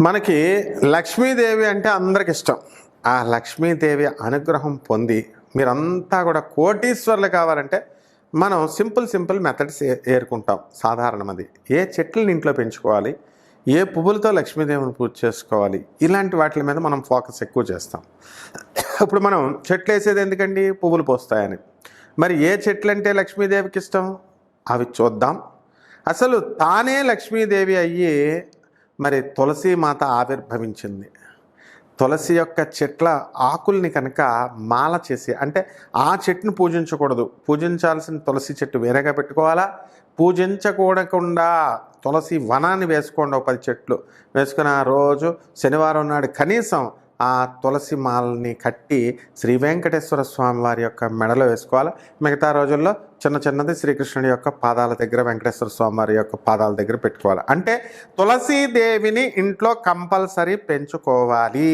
మనకి లక్ష్మీదేవి అంటే అందరికి ఇష్టం ఆ లక్ష్మీదేవి అనుగ్రహం పొంది మీరంతా కూడా కోటీశ్వర్లు కావాలంటే మనం సింపుల్ సింపుల్ మెథడ్స్ ఏరుకుంటాం. సాధారణం అది ఏ చెట్లను ఇంట్లో పెంచుకోవాలి? ఏ పువ్వులతో లక్ష్మీదేవిని పూజ చేసుకోవాలి? ఇలాంటి వాటి మీద మనం ఫోకస్ ఎక్కువ చేస్తాం. ఇప్పుడు మనం చెట్లు వేసేది ఎందుకండి? పువ్వులు పోస్తాయని. మరి ఏ చెట్లు అంటే లక్ష్మీదేవికి ఇష్టం అవి చూద్దాం. అసలు తానే లక్ష్మీదేవి అయ్యి మరి తులసి మాత ఆవిర్భవించింది. తులసి యొక్క చెట్ల ఆకుల్ని కనుక మాల చేసి అంటే ఆ చెట్టుని పూజించకూడదు. పూజించాల్సిన తులసి చెట్టు వేరేగా పెట్టుకోవాలా? పూజించకూడకుండా తులసి వనాన్ని వేసుకోండి ఒక పది చెట్లు. వేసుకుని ఆ రోజు శనివారం నాడు కనీసం ఆ తులసి మాలని కట్టి శ్రీ వెంకటేశ్వర స్వామి వారి యొక్క మెడలో వేసుకోవాలి. మిగతా రోజుల్లో చిన్న చిన్నది శ్రీకృష్ణుడి యొక్క పాదాల దగ్గర వెంకటేశ్వర స్వామి వారి యొక్క పాదాల దగ్గర పెట్టుకోవాలి. అంటే తులసీదేవిని ఇంట్లో కంపల్సరీ పెంచుకోవాలి.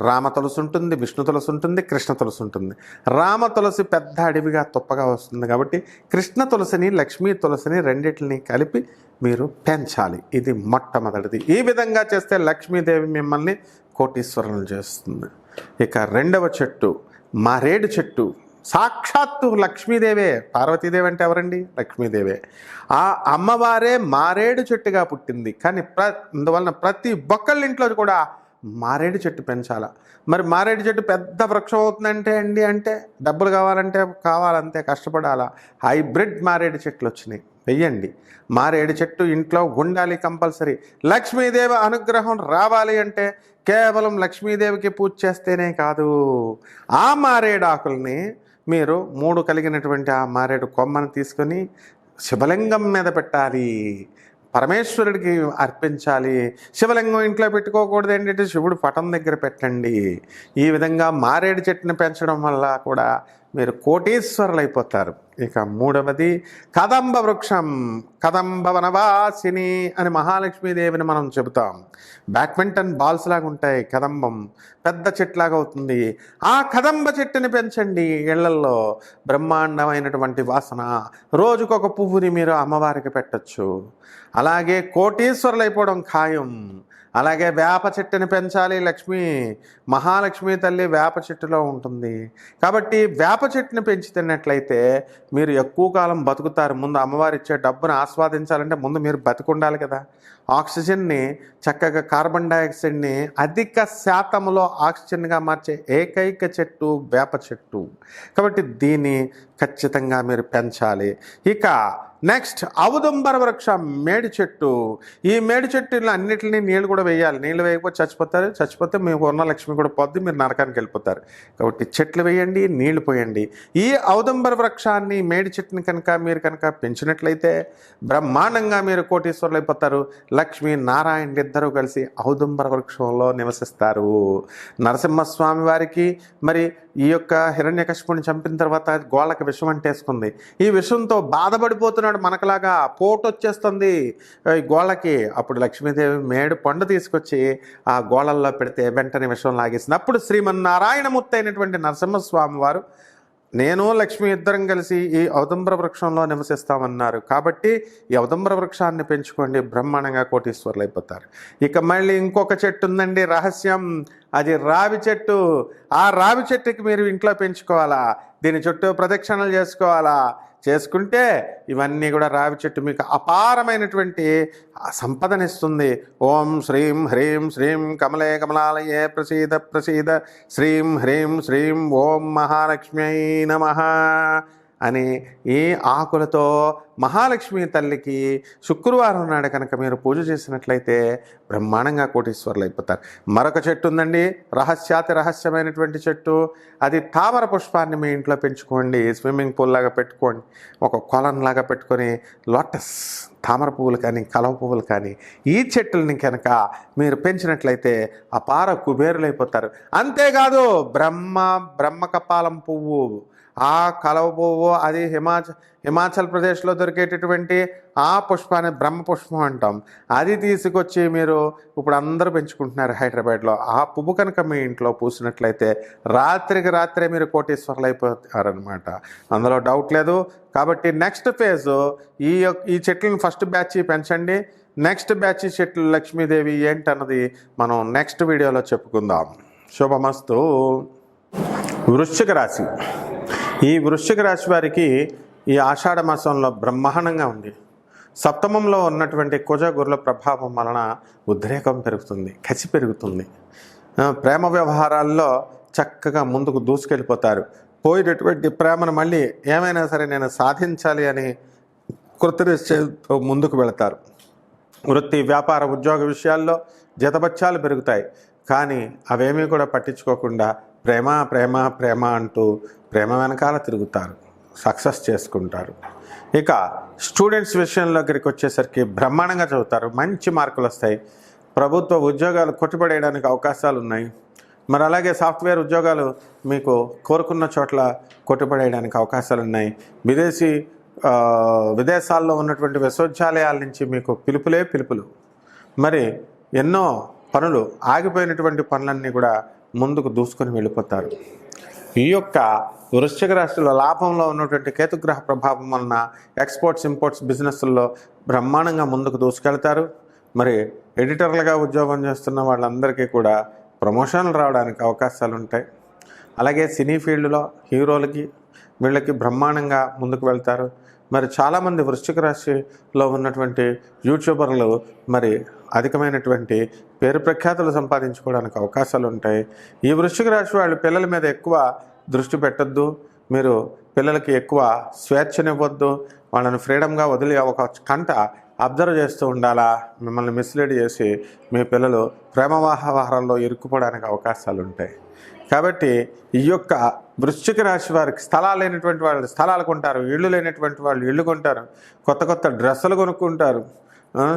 రామ తులసి ఉంటుంది విష్ణు తులసి ఉంటుంది కృష్ణ తులసి ఉంటుంది. రామ తులసి పెద్ద అడవిగా తుప్పగా వస్తుంది కాబట్టి కృష్ణ తులసిని లక్ష్మీ తులసిని రెండింటిని కలిపి మీరు పెంచాలి. ఇది మొట్టమొదటిది. ఈ విధంగా చేస్తే లక్ష్మీదేవి మిమ్మల్ని కోటీశ్వరులు చేస్తుంది. ఇక రెండవ చెట్టు మారేడు చెట్టు. సాక్షాత్తు లక్ష్మీదేవే. పార్వతీదేవి అంటే ఎవరండి? లక్ష్మీదేవే. ఆ అమ్మవారే మారేడు చెట్టుగా పుట్టింది. కానీ ప్ర అందువలన ప్రతి ఒక్కళ్ళ ఇంట్లో కూడా మారేడు చెట్టు పెంచాల. మరి మారేడు చెట్టు పెద్ద వృక్షం అవుతుందంటే అండి అంటే డబ్బులు కావాలంటే కావాలంతే కష్టపడాలా? హైబ్రిడ్ మారేడు చెట్లు వచ్చినాయి. వెయ్యండి. మారేడు చెట్టు ఇంట్లో ఉండాలి కంపల్సరీ. లక్ష్మీదేవి అనుగ్రహం రావాలి అంటే కేవలం లక్ష్మీదేవికి పూజ చేస్తేనే కాదు. ఆ మారేడు ఆకుల్ని మీరు మూడు కలిగినటువంటి ఆ మారేడు కొమ్మను తీసుకొని శివలింగం మీద పెట్టాలి. పరమేశ్వరుడికి అర్పించాలి. శివలింగం ఇంట్లో పెట్టుకోకూడదు ఏంటంటే శివుడు పటం దగ్గర పెట్టండి. ఈ విధంగా మారేడు చెట్టుని పెంచడం వల్ల కూడా మీరు కోటేశ్వరులు అయిపోతారు ఇక మూడవది కదంబ వృక్షం కదంబ వనవాసిని అని మహాలక్ష్మీదేవిని మనం చెబుతాం. బ్యాడ్మింటన్ బాల్స్ లాగా ఉంటాయి కదంబం పెద్ద చెట్లాగా అవుతుంది ఆ కదంబ చెట్టుని పెంచండి ఇళ్ళల్లో బ్రహ్మాండమైనటువంటి వాసన. రోజుకొక పువ్వుని మీరు అమ్మవారికి పెట్టచ్చు. అలాగే కోటేశ్వరులు అయిపోవడం ఖాయం. అలాగే వేప చెట్టుని పెంచాలి లక్ష్మి మహాలక్ష్మి తల్లి వేప చెట్టులో ఉంటుంది. కాబట్టి వేప చెట్టుని పెంచుతున్నట్లయితే మీరు ఎక్కువ కాలం బతుకుతారు. ముందు అమ్మవారు ఇచ్చే డబ్బును ఆస్వాదించాలంటే ముందు మీరు బతుకుండాలి కదా. ఆక్సిజన్ని చక్కగా కార్బన్ డైఆక్సైడ్ని అధిక శాతంలో ఆక్సిజన్గా మార్చే ఏకైక చెట్టు వేప చెట్టు. కాబట్టి దీన్ని ఖచ్చితంగా మీరు పెంచాలి. ఇక నెక్స్ట్ అవుదుంబర వృక్షం మేడి చెట్టు. ఈ మేడి చెట్టులో అన్నిటిని నీళ్ళు కూడా వేయాలి. నీళ్ళు వేయకపోతే చచ్చిపోతారు. చచ్చిపోతే మీకు ఉన్న లక్ష్మి కూడా పొద్దు మీరు నరకానికి వెళ్ళిపోతారు. కాబట్టి చెట్లు వేయండి నీళ్ళు పోయండి. ఈ అవదుంబర వృక్షాన్ని మేడి చెట్టుని కనుక మీరు కనుక పెంచినట్లయితే బ్రహ్మాండంగా మీరు కోటీశ్వరులు అయిపోతారు. లక్ష్మి నారాయణ ఇద్దరూ కలిసి ఔదంబర వృక్షంలో నివసిస్తారు. నరసింహస్వామి వారికి మరి ఈ యొక్క హిరణ్యకశిపుని చంపిన తర్వాత గోళ్ళకి విషం అంటేసుకుంది. ఈ విషంతో బాధపడిపోతున్నాడు మనకలాగా. పోటు వచ్చేస్తుంది గోళ్ళకి. అప్పుడు లక్ష్మీదేవి మేడు పండు తీసుకొచ్చి ఆ గోళల్లో పెడితే వెంటనే విషం లాగేసింది. అప్పుడు శ్రీమన్నారాయణమూర్తి అయినటువంటి నరసింహస్వామి వారు నేను లక్ష్మి ఇద్దరం కలిసి ఈ ఔదంబర వృక్షంలో నివసిస్తామన్నారు. కాబట్టి ఈ ఔదంబర వృక్షాన్ని పెంచుకోండి బ్రహ్మాండంగా కోటీశ్వర్లు అయిపోతారు. ఇక మళ్ళీ ఇంకొక చెట్టు ఉందండి రహస్యం. అది రావి చెట్టు. ఆ రావి చెట్టుకి మీరు ఇంట్లో పెంచుకోవాలా? దీని చుట్టూ ప్రదక్షిణలు చేసుకోవాలా? చేసుకుంటే ఇవన్నీ కూడా రావి చెట్టు మీకు అపారమైనటువంటి సంపదనిస్తుంది. ఓం శ్రీం హ్రీం శ్రీం కమలే కమలాలయే ప్రసీద ప్రసీద. శ్రీం హ్రీం శ్రీం ఓం మహాలక్ష్మ్యై నమ. అని ఈ ఆకులతో మహాలక్ష్మి తల్లికి శుక్రవారం నాడు కనుక మీరు పూజ చేసినట్లయితే బ్రహ్మాండంగా కోటీశ్వర్లు అయిపోతారు. మరొక చెట్టు ఉందండి. రహస్యాతి రహస్యమైనటువంటి చెట్టు. అది తామర పుష్పాన్ని మీ ఇంట్లో పెంచుకోండి. స్విమ్మింగ్ పూల్ లాగా పెట్టుకోండి. ఒక కొలంలాగా పెట్టుకొని లోటస్ తామర పువ్వులు కానీ కలవ పువ్వులు కానీ ఈ చెట్టుల్ని కనుక మీరు పెంచినట్లయితే అపార కుబేరులైపోతారు. అంతేకాదు బ్రహ్మ బ్రహ్మకపాలం పువ్వు ఆ కలవ పువ్వు అది హిమాచల్ హిమాచల్ ప్రదేశ్లో దొరికేటటువంటి ఆ పుష్పాన్ని బ్రహ్మ పుష్పం అంటాం. అది తీసుకొచ్చి మీరు ఇప్పుడు అందరూ పెంచుకుంటున్నారు హైదరాబాద్లో. ఆ పువ్వు కనుక మీ ఇంట్లో పూసినట్లయితే రాత్రికి రాత్రే మీరు కోటీశ్వరులు అయిపోతారనమాట అందులో డౌట్ లేదు. కాబట్టి నెక్స్ట్ ఫేజ్ ఈ యొక్క ఈ చెట్లను ఫస్ట్ బ్యాచ్ పెంచండి. నెక్స్ట్ బ్యాచ్ చెట్లు లక్ష్మీదేవి ఏంటన్నది మనం నెక్స్ట్ వీడియోలో చెప్పుకుందాం. శుభమస్తు. వృశ్చిక రాశి. ఈ వృశ్చిక రాశి వారికి ఈ ఆషాఢ మాసంలో బ్రహ్మాండంగా ఉంది. సప్తమంలో ఉన్నటువంటి కుజ గురుల ప్రభావం వలన ఉద్రేకం పెరుగుతుంది కసి పెరుగుతుంది. ప్రేమ వ్యవహారాల్లో చక్కగా ముందుకు దూసుకెళ్ళిపోతారు. పోయినటువంటి ప్రేమను మళ్ళీ ఏమైనా సరే నేను సాధించాలి అని కృతనిశ్చయంతో ముందుకు వెళతారు. వృత్తి వ్యాపార ఉద్యోగ విషయాల్లో జతబత్యాలు పెరుగుతాయి. కానీ అవేమీ కూడా పట్టించుకోకుండా ప్రేమ ప్రేమ ప్రేమ అంటూ ప్రేమ వెనకాల తిరుగుతారు. సక్సెస్ చేసుకుంటారు. ఇక స్టూడెంట్స్ విషయంలో దగ్గరికి వచ్చేసరికి బ్రహ్మాండంగా చదువుతారు. మంచి మార్కులు వస్తాయి. ప్రభుత్వ ఉద్యోగాలు కొట్టుపడేయడానికి అవకాశాలు ఉన్నాయి. మరి అలాగే సాఫ్ట్వేర్ ఉద్యోగాలు మీకు కోరుకున్న చోట్ల కొట్టుపడేయడానికి అవకాశాలు ఉన్నాయి. విదేశీ విదేశాల్లో ఉన్నటువంటి విశ్వవిద్యాలయాల నుంచి మీకు పిలుపులే పిలుపులు. మరి ఎన్నో పనులు ఆగిపోయినటువంటి పనులన్నీ కూడా ముందుకు దూసుకొని వెళ్ళిపోతారు. ఈ యొక్క వృశ్చిక రాశిలో లాభంలో ఉన్నటువంటి కేతుగ్రహ ప్రభావం వలన ఎక్స్పోర్ట్స్ ఇంపోర్ట్స్ బిజినెస్ల్లో బ్రహ్మాండంగా ముందుకు దూసుకెళ్తారు. మరి ఎడిటర్లుగా ఉద్యోగం చేస్తున్న వాళ్ళందరికీ కూడా ప్రమోషన్లు రావడానికి అవకాశాలు ఉంటాయి. అలాగే సినీ ఫీల్డ్లో హీరోలకి వీళ్ళకి బ్రహ్మాండంగా ముందుకు వెళ్తారు. మరి చాలామంది వృశ్చిక రాశిలో ఉన్నటువంటి యూట్యూబర్లు మరి అధికమైనటువంటి పేరు ప్రఖ్యాతులు సంపాదించుకోవడానికి అవకాశాలు ఉంటాయి. ఈ వృశ్చిక రాశి వాళ్ళు పిల్లల మీద ఎక్కువ దృష్టి పెట్టద్దు. మీరు పిల్లలకి ఎక్కువ స్వేచ్ఛనివ్వద్దు. వాళ్ళని ఫ్రీడమ్గా వదిలి ఒక కంట అబ్జర్వ్ చేస్తూ ఉండాలా? మిమ్మల్ని మిస్లీడ్ చేసి మీ పిల్లలు ప్రేమ వ్యవహారాల్లో ఇరుక్కుపోవడానికి అవకాశాలు ఉంటాయి. కాబట్టి ఈ యొక్క వృశ్చిక రాశి వారికి స్థలాలు లేనటువంటి వాళ్ళు స్థలాలు కొంటారు ఇళ్ళు లేనటువంటి వాళ్ళు ఇళ్ళు కొంటారు కొత్త కొత్త డ్రెస్సులు కొనుక్కుంటారు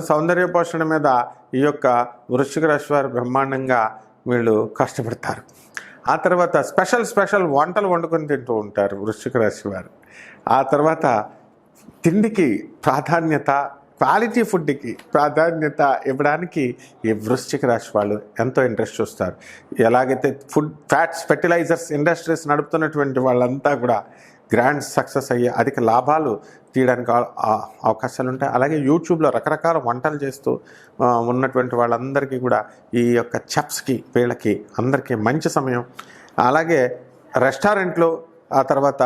సౌందర్య పోషణ మీద ఈ యొక్క వృశ్చిక రాశి వారు బ్రహ్మాండంగా వీళ్ళు కష్టపడతారు. ఆ తర్వాత స్పెషల్ స్పెషల్ వంటలు వండుకొని తింటూ ఉంటారు వృశ్చిక రాశి వారు. ఆ తర్వాత తిండికి ప్రాధాన్యత క్వాలిటీ ఫుడ్కి ప్రాధాన్యత ఇవ్వడానికి ఈ వృశ్చిక రాశి వాళ్ళు ఎంతో ఇంట్రెస్ట్ చూస్తారు. ఎలాగైతే ఫుడ్ ఫ్యాట్స్ ఫెర్టిలైజర్స్ ఇండస్ట్రీస్ నడుపుతున్నటువంటి వాళ్ళంతా కూడా గ్రాండ్ సక్సెస్ అయ్యే అధిక లాభాలు తీయడానికి అవకాశాలు ఉంటాయి. అలాగే యూట్యూబ్లో రకరకాల వంటలు చేస్తూ ఉన్నటువంటి వాళ్ళందరికీ కూడా ఈ యొక్క చెప్స్కి వీళ్ళకి అందరికీ మంచి సమయం. అలాగే రెస్టారెంట్లు ఆ తర్వాత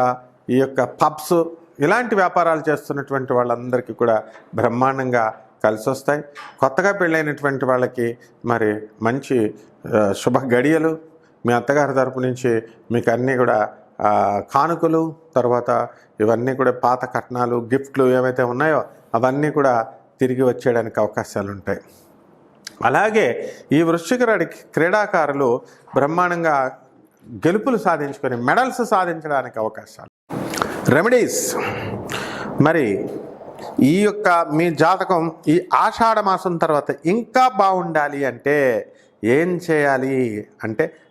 ఈ యొక్క పబ్స్ ఇలాంటి వ్యాపారాలు చేస్తున్నటువంటి వాళ్ళందరికీ కూడా బ్రహ్మాండంగా కలిసి వస్తాయి కొత్తగా పెళ్ళైనటువంటి వాళ్ళకి మరి మంచి శుభ గడియలు మీ అత్తగారి తరపు నుంచి మీకు అన్నీ కూడా కానుకలు తర్వాత ఇవన్నీ కూడా పాత కట్నాలు గిఫ్ట్లు ఏవైతే ఉన్నాయో అవన్నీ కూడా తిరిగి వచ్చేయడానికి అవకాశాలు ఉంటాయి అలాగే ఈ వృశ్చిక రాడి క్రీడాకారులు బ్రహ్మాండంగా గెలుపులు సాధించుకొని మెడల్స్ సాధించడానికి అవకాశాలు. రెమెడీస్. మరి ఈ యొక్క మీ జాతకం ఈ ఆషాఢ మాసం తర్వాత ఇంకా బాగుండాలి అంటే ఏం చేయాలి? అంటే